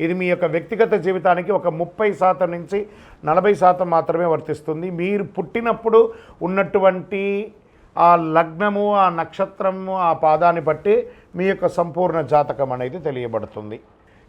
ఇది మీ యొక్క వ్యక్తిగత జీవితానికి ఒక ముప్పై శాతం నుంచి నలభై శాతం మాత్రమే వర్తిస్తుంది. మీరు పుట్టినప్పుడు ఉన్నటువంటి ఆ లగ్నము ఆ నక్షత్రము ఆ పాదాన్ని బట్టి మీ యొక్క సంపూర్ణ జాతకం అనేది తెలియబడుతుంది.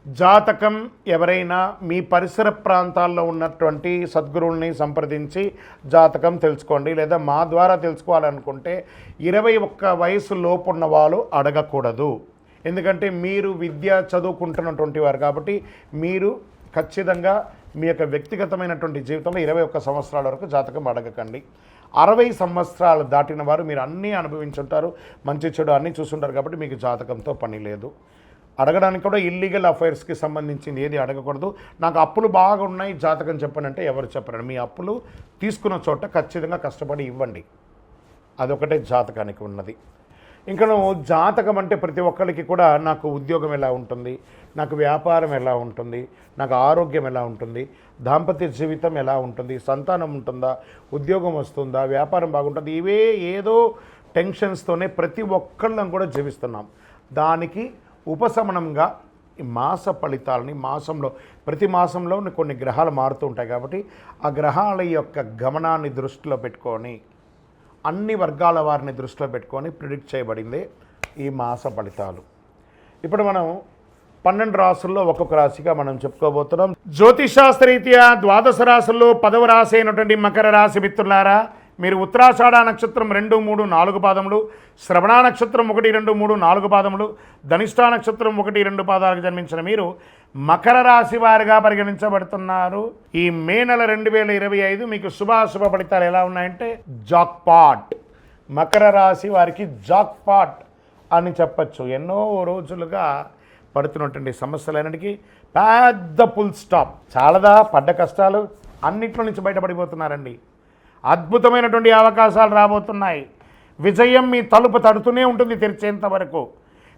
జాతకం ఎవరైనా మీ పరిసర ప్రాంతాల్లో ఉన్నటువంటి సద్గురువుల్ని సంప్రదించి జాతకం తెలుసుకోండి. లేదా మా ద్వారా తెలుసుకోవాలనుకుంటే ఇరవై ఒక్క వయసు లోపున్న వాళ్ళు అడగకూడదు. ఎందుకంటే మీరు విద్య చదువుకుంటున్నటువంటి వారు కాబట్టి మీరు ఖచ్చితంగా మీ యొక్క వ్యక్తిగతమైనటువంటి జీవితంలో ఇరవై ఒక్క సంవత్సరాల వరకు జాతకం అడగకండి. అరవై సంవత్సరాలు దాటిన వారు మీరు అన్నీ అనుభవించుంటారు. మంచి చెడు అన్నీ చూసుంటారు కాబట్టి మీకు జాతకంతో పని లేదు. అడగడానికి కూడా ఇల్లీగల్ అఫైర్స్కి సంబంధించింది ఏది అడగకూడదు. నాకు అప్పులు బాగా ఉన్నాయి జాతకం చెప్పనంటే ఎవరు చెప్పరండి. మీ అప్పులు తీసుకున్న చోట ఖచ్చితంగా కష్టపడి ఇవ్వండి. అదొకటే జాతకానికి ఉన్నది. ఇంకా నువ్వు జాతకం అంటే ప్రతి ఒక్కరికి కూడా నాకు ఉద్యోగం ఎలా ఉంటుంది నాకు వ్యాపారం ఎలా ఉంటుంది నాకు ఆరోగ్యం ఎలా ఉంటుంది దాంపత్య జీవితం ఎలా ఉంటుంది సంతానం ఉంటుందా ఉద్యోగం వస్తుందా వ్యాపారం బాగుంటుంది ఇవే ఏదో టెన్షన్స్తోనే ప్రతి ఒక్కళ్ళం కూడా జీవిస్తున్నాం. దానికి ఉపశమనంగా ఈ మాస ఫలితాలని మాసంలో ప్రతి మాసంలో కొన్ని గ్రహాలు మారుతూ ఉంటాయి కాబట్టి ఆ గ్రహాల యొక్క గమనాన్ని దృష్టిలో పెట్టుకొని అన్ని వర్గాల వారిని దృష్టిలో పెట్టుకొని ప్రిడిక్ట్ చేయబడింది ఈ మాస ఫలితాలు. ఇప్పుడు మనం పన్నెండు రాసుల్లో ఒక్కొక్క రాశిగా మనం చెప్పుకోబోతున్నాం. జ్యోతిషాస్త్రరీత్యా ద్వాదశ రాశుల్లో పదవ రాశి అయినటువంటి మకర రాశి మిత్రులారా మీరు ఉత్తరాషాఢ నక్షత్రం రెండు మూడు నాలుగు పాదములు శ్రవణ నక్షత్రం ఒకటి రెండు మూడు నాలుగు పాదములు ధనిష్ఠా నక్షత్రం ఒకటి రెండు పాదాలకు జన్మించిన మీరు మకర రాశి వారిగా పరిగణించబడుతున్నారు. ఈ మే నెల రెండు వేల ఇరవై ఐదు మీకు శుభాశుభ ఫలితాలు ఎలా ఉన్నాయంటే జాక్పాట్ మకర రాశి వారికి జాక్పాట్ అని చెప్పచ్చు. ఎన్నో రోజులుగా పడుతున్నటువంటి సమస్యలన్నిటికీ పెద్ద ఫుల్ స్టాప్. చాలదా? పడ్డ కష్టాలు అన్నిట్లో నుంచి బయటపడిపోతున్నారండి. అద్భుతమైనటువంటి అవకాశాలు రాబోతున్నాయి. విజయం మీ తలుపు తడుతూనే ఉంటుంది తెరిచేంత వరకు.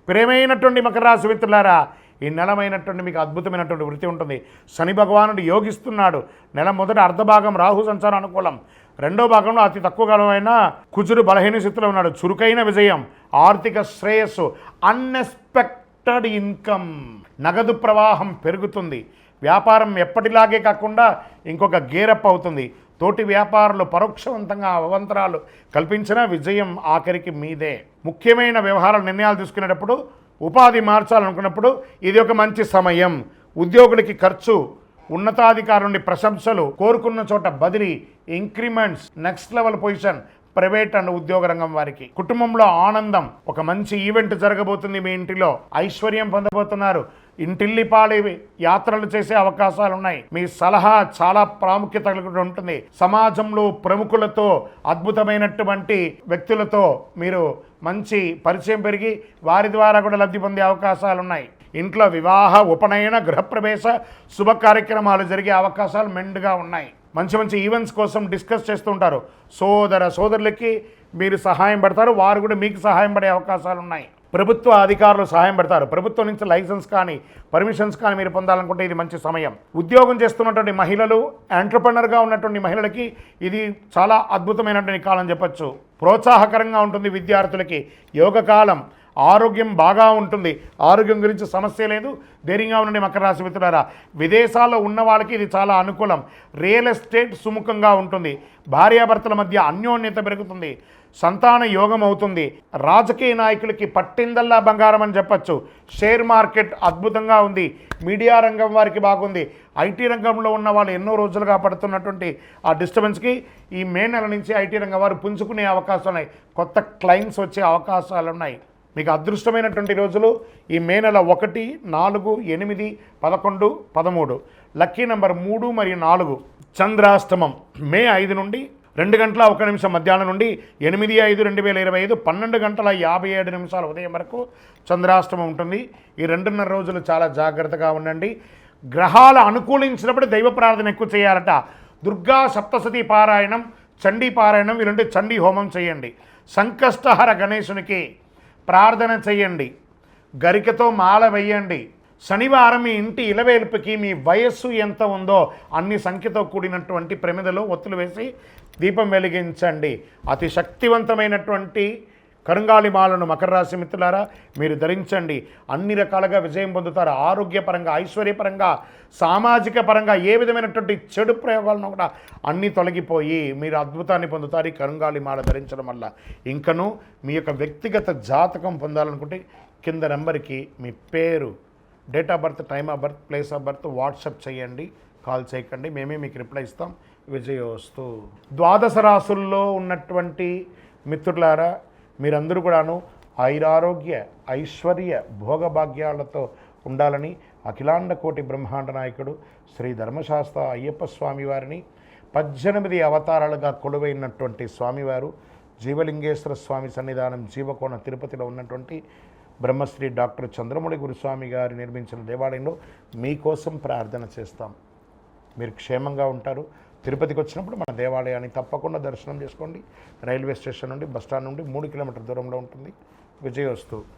ప్రేమైనటువంటి మకరాశి మిత్రులారా ఈ నెలమైనటువంటి మీకు అద్భుతమైనటువంటి వృత్తి ఉంటుంది. శని భగవానుడు యోగిస్తున్నాడు. నెల మొదట అర్ధభాగం రాహు సంచారం అనుకూలం. రెండో భాగంలో అతి తక్కువ కాలమైన కుజుడు బలహీన స్థితిలో ఉన్నాడు. చురుకైన విజయం ఆర్థిక శ్రేయస్సు అన్ఎక్స్పెక్టెడ్ ఇన్కమ్. నగదు ప్రవాహం పెరుగుతుంది. వ్యాపారం ఎప్పటిలాగే కాకుండా ఇంకొక గేరప్ అవుతుంది. తోటి వ్యాపారులు పరోక్షవంతంగా అవంతరాలు కల్పించిన విజయం ఆఖరికి మీదే. ముఖ్యమైన వ్యవహార నిర్ణయాలు తీసుకునేటప్పుడు ఉపాధి మార్చాలనుకున్నప్పుడు ఇది ఒక మంచి సమయం. ఉద్యోగులకి ఖర్చు ఉన్నతాధికారి నుండి ప్రశంసలు కోరుకున్న చోట బదిలీ increments next level position private and ఉద్యోగ రంగం వారికి. కుటుంబంలో ఆనందం ఒక మంచి ఈవెంట్ జరగబోతుంది మీ ఇంటిలో. ఐశ్వర్యం పొందబోతున్నారు. ఇంటిల్లిపాడి యాత్రలు చేసే అవకాశాలు ఉన్నాయి మీ సలహా చాలా ప్రాముఖ్యత కలిగి ఉంటుంది. సమాజంలో ప్రముఖులతో అద్భుతమైనటువంటి వ్యక్తులతో మీరు మంచి పరిచయం పెరిగి వారి ద్వారా కూడా లబ్ధి పొందే అవకాశాలు ఉన్నాయి ఇంట్లో వివాహ ఉపనయన గృహప్రవేశ శుభ కార్యక్రమాలు జరిగే అవకాశాలు మెండుగా ఉన్నాయి. మంచి మంచి ఈవెంట్స్ కోసం డిస్కస్ చేస్తుంటారు సోదర సోదరులకి మీరు సహాయం పడతారు. వారు కూడా మీకు సహాయం పడే అవకాశాలు ఉన్నాయి ప్రభుత్వ అధికారులు సహాయం పెడతారు. ప్రభుత్వం నుంచి లైసెన్స్ కానీ పర్మిషన్స్ కానీ మీరు పొందాలనుకుంటే ఇది మంచి సమయం. ఉద్యోగం చేస్తున్నటువంటి మహిళలు ఎంటర్ప్రినర్గా ఉన్నటువంటి మహిళలకి ఇది చాలా అద్భుతమైనటువంటి కాలం చెప్పచ్చు. ప్రోత్సాహకరంగా ఉంటుంది విద్యార్థులకి. యోగ కాలం ఆరోగ్యం బాగా ఉంటుంది. ఆరోగ్యం గురించి సమస్య లేదు. ధైర్యంగా ఉండండి మకర రాశి మిత్రులారా? విదేశాల్లో ఉన్న వాళ్ళకి ఇది చాలా అనుకూలం. రియల్ ఎస్టేట్ సుముఖంగా ఉంటుంది. భార్యాభర్తల మధ్య అన్యోన్యత పెరుగుతుంది. సంతాన యోగం అవుతుంది. రాజకీయ నాయకులకి పట్టిందల్లా బంగారం అని చెప్పచ్చు. షేర్ మార్కెట్ అద్భుతంగా ఉంది. మీడియా రంగం వారికి బాగుంది. ఐటీ రంగంలో ఉన్న వాళ్ళు ఎన్నో రోజులుగా పడుతున్నటువంటి ఆ డిస్టర్బెన్స్కి ఈ మే నెల నుంచి ఐటీ రంగం వారు పుంజుకునే అవకాశాలు ఉన్నాయి. కొత్త క్లయింట్స్ వచ్చే అవకాశాలు ఉన్నాయి. మీకు అదృష్టమైనటువంటి రోజులు ఈ మే నెల ఒకటి నాలుగు ఎనిమిది పదకొండు పదమూడు. లక్కీ నెంబర్ మూడు మరియు నాలుగు. చంద్రాష్టమం మే ఐదు నుండి రెండు గంటల ఒక నిమిషం మధ్యాహ్నం నుండి ఎనిమిది ఐదు రెండు వేల ఇరవై ఐదు పన్నెండు గంటల యాభై ఏడు నిమిషాల ఉదయం వరకు చంద్రాష్టమం ఉంటుంది. ఈ రెండున్నర రోజులు చాలా జాగ్రత్తగా ఉండండి. గ్రహాలు అనుకూలించినప్పుడు దైవ ప్రార్థన ఎక్కువ చేయాలట. దుర్గా సప్తసతి పారాయణం చండీ పారాయణం ఈ రెండు చండీ హోమం చేయండి. సంకష్టహర గణేశునికి ప్రార్థన చేయండి గరికతో మాల వేయండి. శనివారం మీ ఇంటి ఇలవేల్పుకి మీ వయస్సు ఎంత ఉందో అన్ని సంఖ్యతో కూడినటువంటి ప్రమిదలో ఒత్తులు వేసి దీపం వెలిగించండి. అతి శక్తివంతమైనటువంటి కరుంగాలి మాలను మకర రాశి మిత్రులారా మీరు ధరించండి. అన్ని రకాలుగా విజయం పొందుతారు. ఆరోగ్యపరంగా ఐశ్వర్యపరంగా సామాజిక పరంగా ఏ విధమైనటువంటి చెడు ప్రయోగాలను కూడా అన్నీ తొలగిపోయి మీరు అద్భుతాన్ని పొందుతారు. ఈ కరుంగాలి మాల ధరించడం వల్ల ఇంకను మీ యొక్క వ్యక్తిగత జాతకం పొందాలనుకుంటే కింద నెంబర్కి మీ పేరు date of birth time of birth place of birth WhatsApp చేయండి కాల్ చేయకండి. మేమే మీకు రిప్లై ఇస్తాం. విజయోస్తు. ద్వాదశ రాసుల్లో ఉన్నటువంటి మిత్రులారా మీరందరూ కూడాను ఐరారోగ్య ఐశ్వర్య భోగభాగ్యాలతో ఉండాలని అఖిలాండ కోటి బ్రహ్మాండ నాయకుడు శ్రీ ధర్మశాస్త్ర అయ్యప్ప స్వామి వారిని పద్దెనిమిది అవతారాలుగా కొలువైనటువంటి స్వామివారు జీవలింగేశ్వర స్వామి సన్నిధానం జీవకోణ తిరుపతిలో ఉన్నటువంటి బ్రహ్మశ్రీ డాక్టర్ చంద్రమౌళి గురుస్వామి గారు నిర్మించిన దేవాలయంలో మీకోసం ప్రార్థన చేస్తాం. మీరు క్షేమంగా ఉంటారు. తిరుపతికి వచ్చినప్పుడు మన దేవాలయాన్ని తప్పకుండా దర్శనం చేసుకోండి. రైల్వే స్టేషన్ నుండి బస్ స్టాండ్ నుండి మూడు కిలోమీటర్ దూరంలో ఉంటుంది. విజయోస్తు